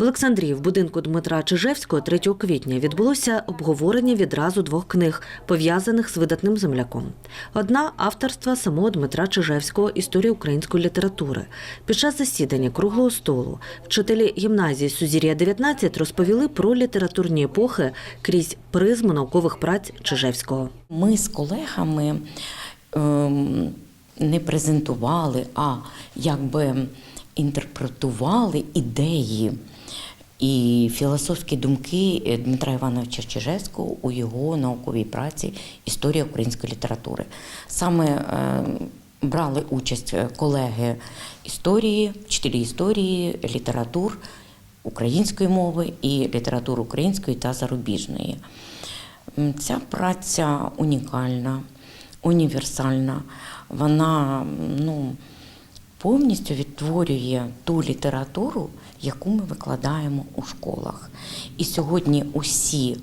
В Олександрії в будинку Дмитра Чижевського 3 квітня відбулося обговорення відразу двох книг, пов'язаних з видатним земляком. Одна авторства самого Дмитра Чижевського Історія української літератури. Під час засідання круглого столу вчителі гімназії Сузір'я 19 розповіли про літературні епохи крізь призму наукових праць Чижевського. Ми з колегами ем, не презентували, а якби інтерпретували ідеї і філософські думки Дмитра Івановича Чижевського у його науковій праці Історія української літератури. Саме е, брали участь колеги історії, вчителі історії, літератур української мови і літератур української та зарубіжної. Ця праця унікальна, універсальна. Вона ну, повністю відтворює ту літературу, яку ми викладаємо у школах. І сьогодні усі,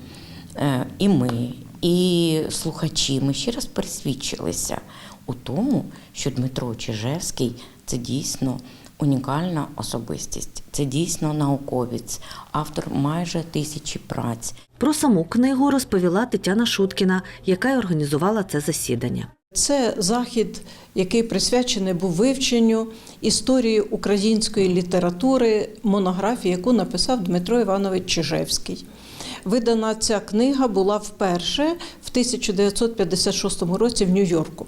е, і ми, і слухачі, ми ще раз пересвідчилися у тому, що Дмитро Чижевський це дійсно унікальна особистість, це дійсно науковець, автор майже тисячі праць. Про саму книгу розповіла Тетяна Шуткіна, яка й організувала це засідання. Це захід, який присвячений був вивченню історії української літератури, монографії, яку написав Дмитро Іванович Чижевський. Видана ця книга була вперше в 1956 році в Нью-Йорку.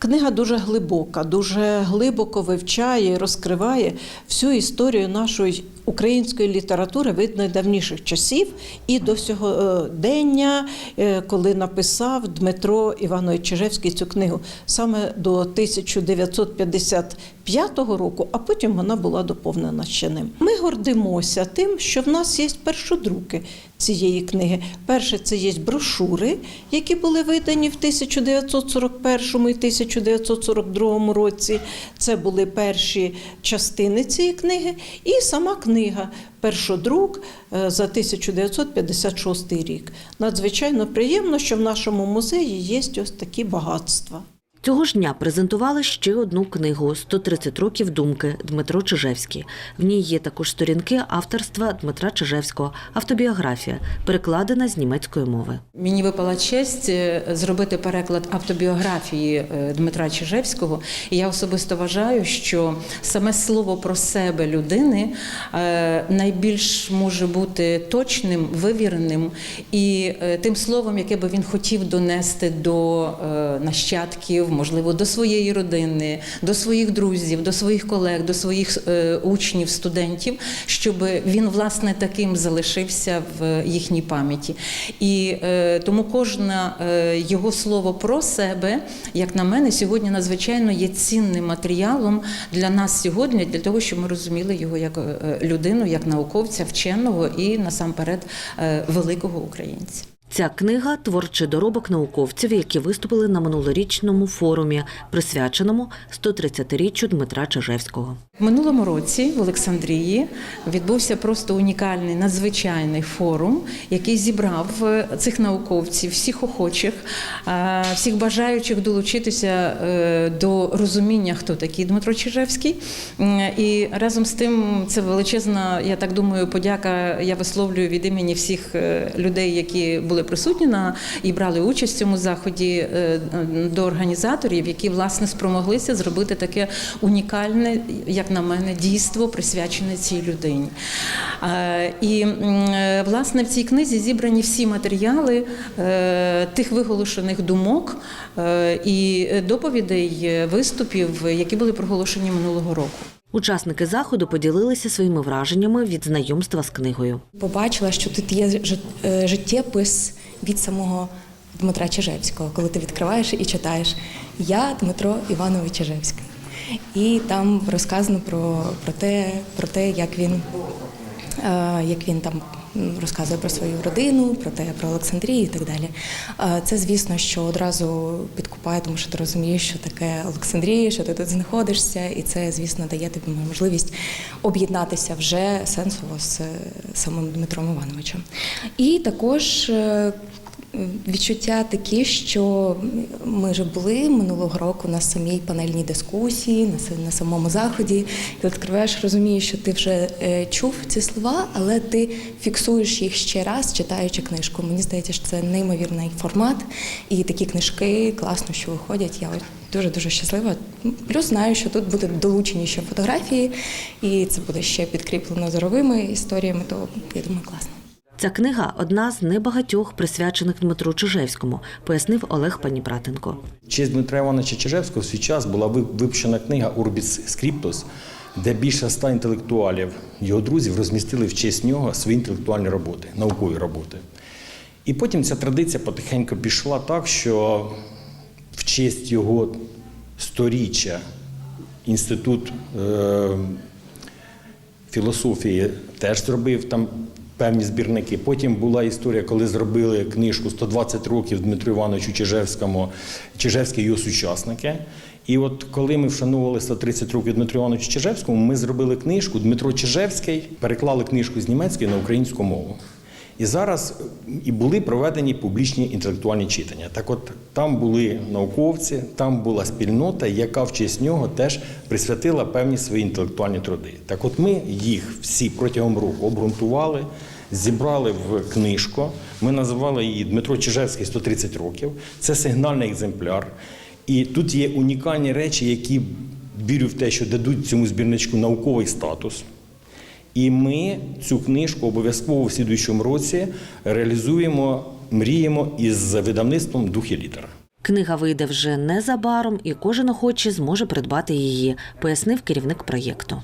Книга дуже глибока, дуже глибоко вивчає і розкриває всю історію нашої української літератури від найдавніших часів і до сьогодення, е, коли написав Дмитро Іванович Чижевський цю книгу саме до 1955 року, а потім вона була доповнена ще ним. Ми гордимося тим, що в нас є першодруки цієї книги. Перше, це є брошури, які були видані в 1941 і 1942 році. Це були перші частини цієї книги, і сама книга. Першодрук е, за 1956 рік. Надзвичайно приємно, що в нашому музеї є ось такі багатства. Цього ж дня презентували ще одну книгу «130 років думки Дмитро Чижевський. В ній є також сторінки авторства Дмитра Чижевського, автобіографія, перекладена з німецької мови. Мені випала честь е, зробити переклад автобіографії е, Дмитра Чижевського. Я особисто вважаю, що саме слово про себе людини е, найбільш може бути точним, вивіреним і тим словом, яке би він хотів донести до нащадків, можливо, до своєї родини, до своїх друзів, до своїх колег, до своїх е, учнів, студентів, щоб він власне таким залишився в їхній пам'яті. І е, тому кожне його слово про себе, як на мене, сьогодні надзвичайно є цінним матеріалом для нас сьогодні, для того, щоб ми розуміли його як е, людину, як науковця, вченого і насамперед великого українця. Ця книга творчий доробок науковців, які виступили на минулорічному форумі, присвяченому 130-річчю Дмитра Чижевського. Минулому році в Олександрії відбувся просто унікальний надзвичайний форум, який зібрав е, цих науковців, всіх охочих, е, всіх бажаючих долучитися е, до розуміння, хто такий Дмитро Чижевський. І разом з тим це величезна, я так думаю, подяка. Я висловлюю від імені всіх людей, які були присутні на і брали участь в цьому заході е, до організаторів, які власне спромоглися зробити таке унікальне, як на мене, дійство присвячене цій людині. Е, І е, власне в цій книзі зібрані всі матеріали тих виголошених думок і доповідей, виступів, які були проголошені минулого року. Учасники заходу поділилися своїми враженнями від знайомства з книгою. побачила, що тут є е, життєпис від самого Дмитра Чижевського, коли ти відкриваєш і читаєш Я Дмитро Іванович Чижевський. І там розказано про, про, те, про те, як він, е, як він там розказує про свою родину, про те, про Олександрію і так далі. Це, звісно, що одразу підкупає, тому що ти розумієш, що таке Олександрія, що ти тут знаходишся, і це, звісно, дає тобі можливість об'єднатися вже сенсово з самим Дмитром Івановичем. І також е, Відчуття такі, що ми вже були минулого року на самій панельній дискусії, на, самому заході. І відкриваєш, розумієш, що ти вже е, чув ці слова, але ти фіксуєш їх ще раз, читаючи книжку. Мені здається, що це неймовірний формат, і такі книжки класно, що виходять. Я дуже дуже щаслива. Плюс знаю, що тут будуть долучені ще фотографії, і це буде ще підкріплено зоровими історіями. То я думаю, класно. Ця книга одна з небагатьох присвячених Дмитру Чижевському, пояснив Олег Паніпратенко. Честь Дмитра Івановича Чижевського в свій час була випущена книга Урбіс Скріптус, де більше ста інтелектуалів, його друзів, розмістили в честь нього свої інтелектуальні роботи, наукові роботи. І потім ця традиція потихеньку пішла так, що в честь його сторіччя інститут е, філософії теж зробив там певні збірники. Потім була історія, коли зробили книжку «120 років Дмитру Івановичу Чижевському, Чижевський його сучасники. І от коли ми вшанували 130 років Дмитру Івановичу Чижевському, ми зробили книжку Дмитро Чижевський, переклали книжку з німецької на українську мову. І зараз і були проведені публічні інтелектуальні читання. Так от там були науковці, там була спільнота, яка в честь нього теж присвятила певні свої інтелектуальні труди. Так от ми їх всі протягом року обґрунтували, зібрали в книжку. Ми називали її Дмитро Чижевський 130 років. Це сигнальний екземпляр. І тут є унікальні речі, які вірю в те, що дадуть цьому збірничку науковий статус. І ми цю книжку обов'язково в слідуючому році реалізуємо, мріємо із видавництвом дух і. Книга вийде вже незабаром, і кожен охочий зможе придбати її, пояснив керівник проєкту.